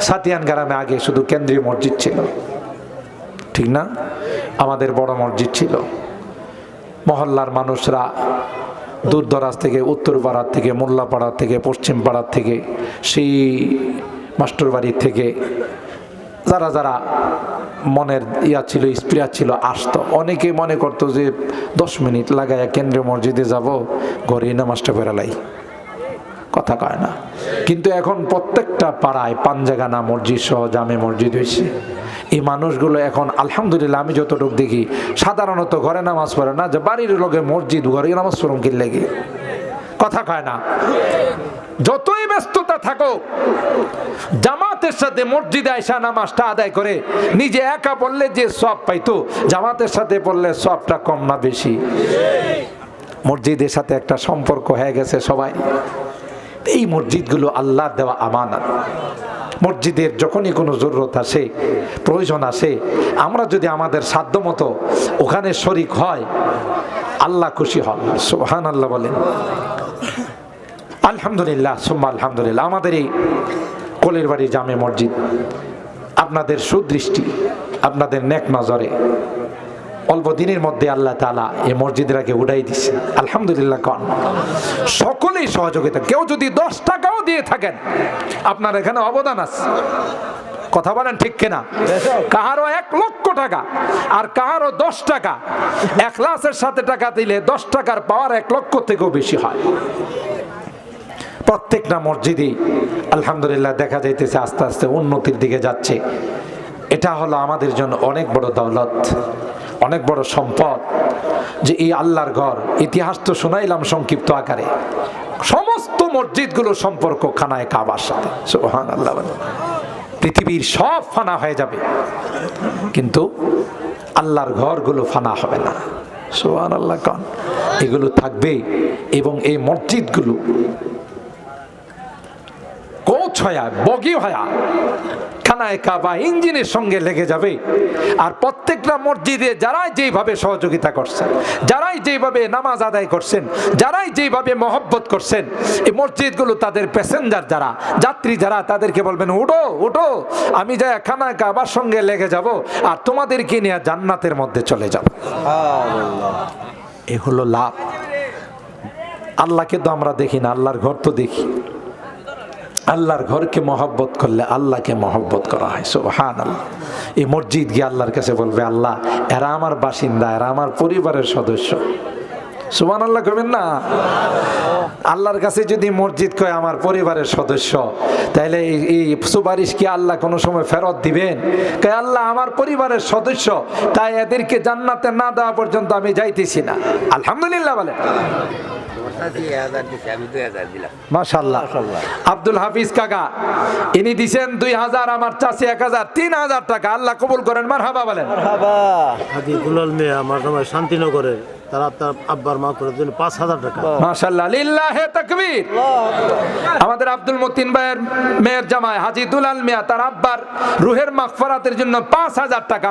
সাতিয়ান গ্রামে আগে শুধু কেন্দ্রীয় মসজিদ ছিল। ঠিক না? আমাদের বড় মসজিদ ছিল। মহল্লার মানুষরা দূর দরাজ থেকে উত্তর পাড়ার থেকে, মোল্লাপাড়ার থেকে পশ্চিম পাড়ার থেকে, সেই মাস্টার বাড়ির থেকে যারা যারা মনের ইয়া ছিল স্প্রিয়া ছিল, আসতো। অনেকে মনে করতো যে, দশ মিনিট লাগাইয়া কেন্দ্রীয় মসজিদে যাব ঘরে নামাজটা বেড়ালাই কথা কয় না। কিন্তু এখন প্রত্যেকটা পাড়ায় পাঞ্জাগানা মসজিদ সহ জামে মসজিদ হয়েছে এই মানুষগুলো এখন আলহামদুলিল্লাহ আমি যতটুকু দেখি, সাধারণত ঘরে নামাজ পড়ে না, যে বাড়ির লোকে মসজিদ, ঘরে নামাজ পড়ুন কি লেগে কথা কয় না। যতই ব্যস্ততা থাকো জামাতের সাথে মসজিদে আয়সা নামাজটা আদায় করে নিজে একা পড়লে যে সব পাইতো, জামাতের সাথে পড়লে সবটা কম না বেশি। মসজিদের সাথে একটা সম্পর্ক হয়ে গেছে সবাই। এই মসজিদগুলো আল্লাহ দেওয়া আমানত। মসজিদের যখনই কোনো জরুরত আসে, প্রয়োজন আসে, আমরা যদি আমাদের সাধ্য মতো ওখানে শরিক হয়, আল্লাহ খুশি হন। সোহান আল্লাহ বলেন। আলহামদুলিল্লাহ, সুম্মা আলহামদুলিল্লাহ। আমাদের এই কোলের বাড়ি জামে মসজিদ। আপনাদের সুদৃষ্টি, আপনাদের নেক নজরে। অল্প দিনের মধ্যে আল্লাহ তালা এই মসজিদটাকে উড়াই দিছে। আলহামদুলিল্লাহ কন। সকলেই সহযোগিতা। কেউ যদি দশ টাকাও দিয়ে থাকেন, আপনার এখানে অবদান আছে। কথা বলেন ঠিক কিনা? কাহারও এক লক্ষ টাকা আর কাহারও দশ টাকা এক লাখের সাথে টাকা দিলে দশ টাকার পাওয়ার এক লক্ষ থেকেও বেশি হয়। প্রত্যেকটা মসজিদেই আলহামদুলিল্লাহ দেখা যাইতেছে, আস্তে আস্তে উন্নতির দিকে যাচ্ছে। এটা হলো আমাদের জন্য অনেক বড় দৌলত। অনেক বড় সম্পদ যে এই আল্লাহর ঘর। ইতিহাস তো শোনাইলাম সংক্ষিপ্ত আকারে। সমস্ত মসজিদগুলো সম্পর্ক খানায় কাবার সাথে। সোহান আল্লাহ পৃথিবীর সব ফানা হয়ে যাবে। কিন্তু আল্লাহর ঘরগুলো ফানা হবে না। সোহান আল্লাহ কন। এগুলো থাকবে এবং এই মসজিদগুলো হয়া বগি হয়া খানায় কাবা ইঞ্জিনের সঙ্গে লেগে যাবে। আর প্রত্যেকটা মসজিদে যারাই যেইভাবে সহযোগিতা করছেন, যারাই যেইভাবে নামাজ আদায় করছেন, যারাই যেইভাবে মহব্বত করছেন, এই মসজিদগুলো তাদের প্যাসেঞ্জার যারা, যাত্রী যারা, তাদেরকে বলবেন, উঠো উঠো, আমি যাই খানায় কাবার সঙ্গে লেগে যাব আর তোমাদেরকে নিয়ে জান্নাতের মধ্যে চলে যাব। এ হলো লাভ। আল্লাহকে তো আমরা দেখি না, আল্লাহর ঘর তো দেখি। আল্লাহর ঘরকে মহব্বত করলে আল্লাহকে মহব্বত করা হয় সোহান আল্লাহ এই মসজিদ গিয়ে আল্লাহর কাছে বলবে, আল্লাহ, এরা আমার বাসিন্দা, এরা আমার পরিবারের সদস্য। সুবান আল্লাহ কবেন না? আল্লাহর কাছে যদি মসজিদ কয় আমার পরিবারের সদস্য তাহলে এই- সুপারিশ কি আল্লাহ কোনো সময় ফেরত দিবেন? কয় আল্লাহ, আমার পরিবারের সদস্য, তাই এদেরকে জান্নাতে না দেওয়া পর্যন্ত আমি যাইতেছি না। আলহামদুলিল্লাহ বলে। মাশাল্লাহ আব্দুল হাফিজ কাকা ইনি দিছেন দুই হাজার আমার চাষি এক হাজার তিন হাজার টাকা। আল্লাহ কবুল করেন মার হাবা বলেন হাজি দুলাল মিয়া আমার সময় শান্তিনগরের তারা তার আব্বার মা করে জন্য পাঁচ হাজার টাকা। মাশাল্লাহ লিল্লাহে তাকবীর। আমাদের আব্দুল মতিন ভাইয়ের মেয়ের জামাই হাজি দুলাল মিয়া তার আব্বার রুহের মাগফিরাতের জন্য পাঁচ হাজার টাকা।